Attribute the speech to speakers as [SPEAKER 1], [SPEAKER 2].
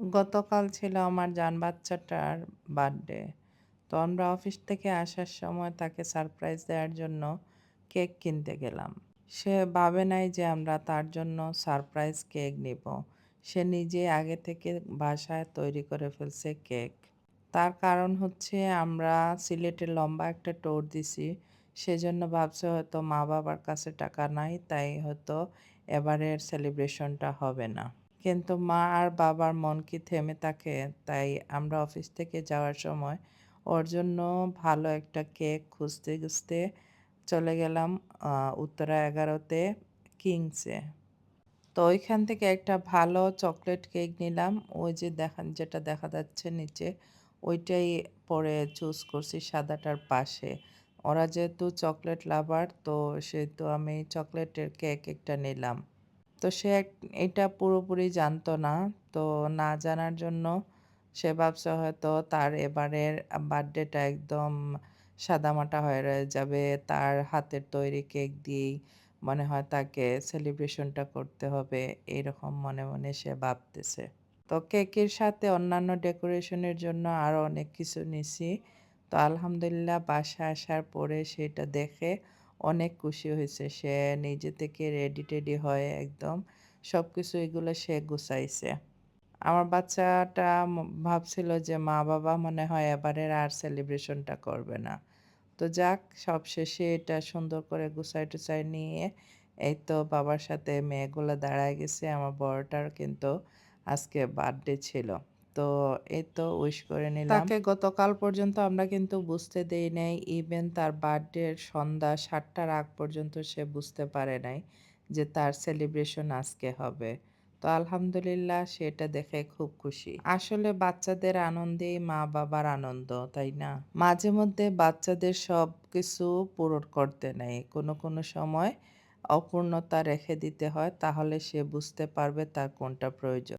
[SPEAKER 1] গতকাল ছিল আমার জান বাচ্চাটার বার্থডে। তো আমরা অফিস থেকে আসার সময় তাকে সারপ্রাইজ দেওয়ার জন্য কেক কিনতে গেলাম। সে ভাবে নাই যে আমরা তার জন্য সারপ্রাইজ কেক নিব। সে নিজে আগে থেকে বাসায় তৈরি করে ফেলছে কেক। তার কারণ হচ্ছে আমরা সিলেটে লম্বা একটা ট্যুর দিছি। সেজন্য ভাবছে হয়তো মা বাবার কাছে টাকা নাই, তাই হয়তো এবারের সেলিব্রেশনটা হবে না। কিন্তু মা আর বাবার মন কি থেমে থাকে? তাই আমরা অফিস থেকে যাওয়ার সময় ওর জন্য ভালো একটা কেক খুঁজতে খুঁজতে চলে গেলাম উত্তরা এগারোতে কিংসে। তো ওইখান থেকে একটা ভালো চকলেট কেক নিলাম। ওই যে দেখা, যেটা দেখা যাচ্ছে নিচে, ওইটাই পরে চুজ করছি সাদাটার পাশে। ওরা যেহেতু চকলেট লাভার, তো সেহেতু আমি চকলেটের কেক একটা নিলাম। তো সে এটা পুরোপুরি জানতো না। তো না জানার জন্য সে ভাবছে হয়তো তার এবারের বার্থডেটা একদম সাদামাটা হয়ে রয়ে যাবে। তার হাতের তৈরি কেক দিয়েই মনে হয় তাকে সেলিব্রেশনটা করতে হবে এইরকম মনে মনে সে ভাবতেছে। তো কেকের সাথে অন্যান্য ডেকোরেশনের জন্য আরও অনেক কিছু নিছি। তো আলহামদুলিল্লাহ বাসায় আসার পরে সেটা দেখে অনেক খুশি হয়েছে। সে নিজে থেকে রেডি টেডি হয়ে একদম। সব কিছু এগুলো সে গুছাইছে। আমার বাচ্চাটা ভাবছিল যে মা বাবা মনে হয় এবারের আর সেলিব্রেশনটা করবে না। তো যাক, সবশেষে এটা সুন্দর করে গুছাই টুছাই নিয়ে এই তো বাবার সাথে মেয়েগুলো দাঁড়ায় গেছে। আমার বড়টার কিন্তু আজকে বার্থডে ছিল। তো এই তো উইশ করে নিলাম। তাকে গতকাল পর্যন্ত আমরা কিন্তু বুঝতে দেই নাই ইভেন তার বার্থডের সন্ধ্যা সাতটার আগ পর্যন্ত সে বুঝতে পারে নাই যে তার সেলিব্রেশন আজকে হবে। তো আলহামদুলিল্লাহ সেটা দেখে খুব খুশি। আসলে বাচ্চাদের আনন্দেই মা বাবার আনন্দ, তাই না? মাঝে মধ্যে বাচ্চাদের সব কিছু পূরণ করতে নেই। কোনো কোনো সময় অপূর্ণতা রেখে দিতে হয়, তাহলে সে বুঝতে পারবে তার কোনটা প্রয়োজন।